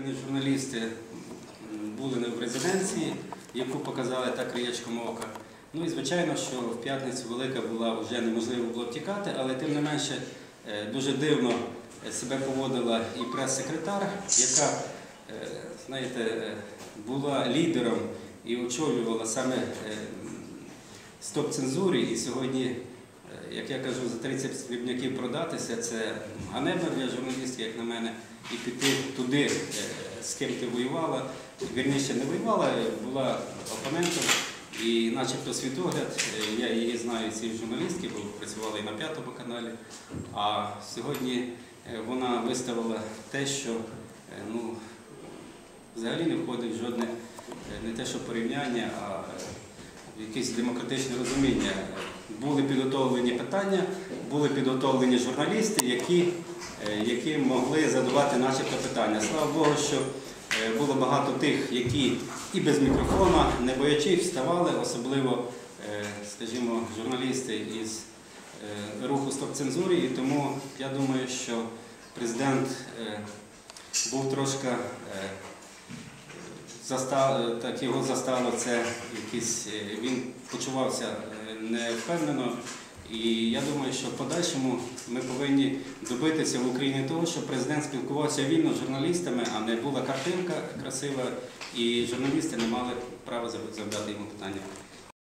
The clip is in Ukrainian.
Вибрані журналісти були не в резиденції, яку показали так краєчком ока. Ну і звичайно, що в п'ятницю велика була вже неможливо було втікати, але тим не менше е, дуже дивно е, себе поводила і прес-секретар, яка, е, знаєте, була лідером і очолювала саме е, стоп-цензурі. І сьогодні, як я кажу, за 30 срібняків продатися це ганебно для журналістів, як на мене, і піти туди, з ким ти воювала. Вірніше не воювала, була опонентом. І начебто світогляд, е, я її знаю ці журналістки, бо працювала і на п'ятому каналі. А сьогодні е, вона виставила те, що е, ну, взагалі не входить в жодне не те, що порівняння, а якесь демократичне розуміння. Були підготовлені питання, були підготовлені журналісти, які, е, які могли задавати начебто питання. Слава Богу, що е, було багато тих, які і без мікрофона, не боячись, вставали, особливо, е, скажімо, журналісти із руху стоп-цензурі. І тому я думаю, що президент був трошки. застав, так його застало це якийсь, е, він почувався е, невпевнено. І я думаю, що в подальшому ми повинні добитися в Україні того, щоб президент спілкувався вільно з журналістами, а не була картинка красива, і журналісти не мали права задати йому питання.